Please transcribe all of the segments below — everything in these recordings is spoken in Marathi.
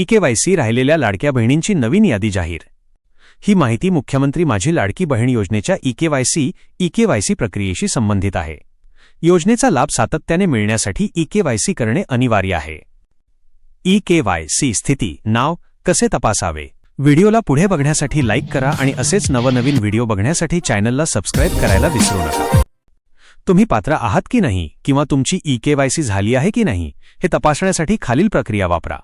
ईकेवायसी राहिलेल्या लाडक्या बहिणींची नवीन यादी जाहीर. ही माहिती मुख्यमंत्री माझी लाडकी बहीण योजनेच्या ईकेवायसी ईकेवायसी प्रक्रियेशी संबंधित आहे. योजनेचा लाभ सातत्याने मिळण्यासाठी ईकेवायसी करणे अनिवार्य आहे. ईकेवायसी स्थिती नाव कसे तपासावे? व्हिडिओला पुढे बघण्यासाठी लाईक करा आणि असेच नवनवीन व्हिडिओ बघण्यासाठी चॅनलला सबस्क्राईब करायला विसरू नका. तुम्ही पात्र आहात की नाही? किंवा तुमची ईकेवायसी झाली आहे की नाही? हे तपासण्यासाठी खालील प्रक्रिया वापरा.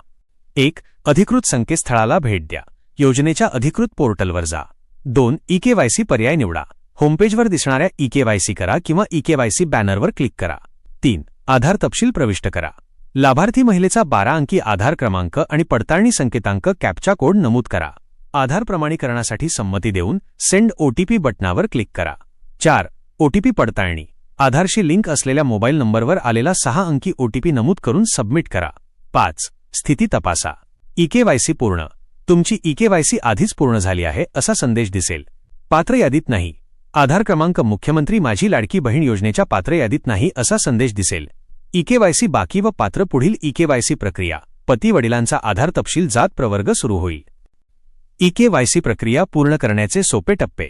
एक अधिकृत संकेतस्थळाला भेट द्या. योजनेच्या अधिकृत पोर्टलवर जा. दोन ईकेवायसी पर्याय निवडा. होमपेजवर दिसणाऱ्या ईकेवायसी करा किंवा ईकेवायसी बॅनरवर क्लिक करा. तीन आधार तपशील प्रविष्ट करा. लाभार्थी महिलेचा बारा अंकी आधार क्रमांक आणि पडताळणी संकेतांक कॅप्चा कोड नमूद करा. आधार प्रमाणीकरणासाठी संमती देऊन सेंड ओटीपी बटनावर क्लिक करा. चार ओटीपी पडताळणी. आधारशी लिंक असलेल्या मोबाईल नंबरवर आलेला सहा अंकी ओटीपी नमूद करून सबमिट करा. पाच स्थिती तपासा. ईकेवायसी पूर्ण. तुमची ईकेवायसी आधीच पूर्ण झाली आहे असा संदेश दिसेल. पात्र यादीत नाही. आधार क्रमांक मुख्यमंत्री माझी लाडकी बहीण योजनेच्या पात्र यादीत नाही असा संदेश दिसेल. ईकेवायसी बाकी व पात्र पुढील ईकेवायसी प्रक्रिया. पती वडिलांचा आधार तपशील जात प्रवर्ग सुरू होईल. ईकेवायसी प्रक्रिया पूर्ण करण्याचे सोपे टप्पे.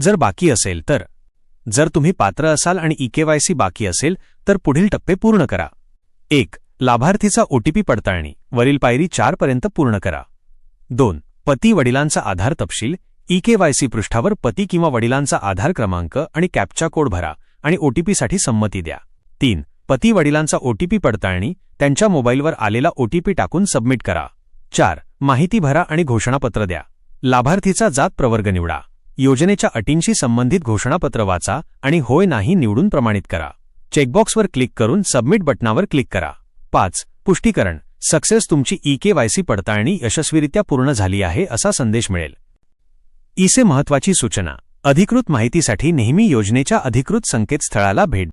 जर बाकी असेल तर. जर तुम्ही पात्र असाल आणि ईकेवायसी बाकी असेल तर पुढील टप्पे पूर्ण करा. एक. लाभार्थीचा ओटीपी पडताळणी वरील पायरी चारपर्यंत पूर्ण करा. दोन पती वडिलांचा आधार तपशील ईकेवायसी पृष्ठावर पती किंवा वडिलांचा आधार क्रमांक आणि कॅप्चा कोड भरा आणि ओटीपीसाठी संमती द्या. तीन पती वडिलांचा ओटीपी पडताळणी त्यांच्या मोबाईलवर आलेला ओटीपी टाकून सबमिट करा. चार माहिती भरा आणि घोषणापत्र द्या. लाभार्थीचा जात प्रवर्ग निवडा. योजनेच्या अटींशी संबंधित घोषणापत्र वाचा आणि होय नाही निवडून प्रमाणित करा. चेकबॉक्सवर क्लिक करून सबमिट बटनावर क्लिक करा. पाच. पुष्टीकरण. सक्सेस तुमची ई केवायसी पडताळणी यशस्वीरित्या पूर्ण झाली आहे असा संदेश मिळेल. ईसे महत्वाची सूचना. अधिकृत माहितीसाठी नेहमी योजनेच्या अधिकृत संकेतस्थळाला भेट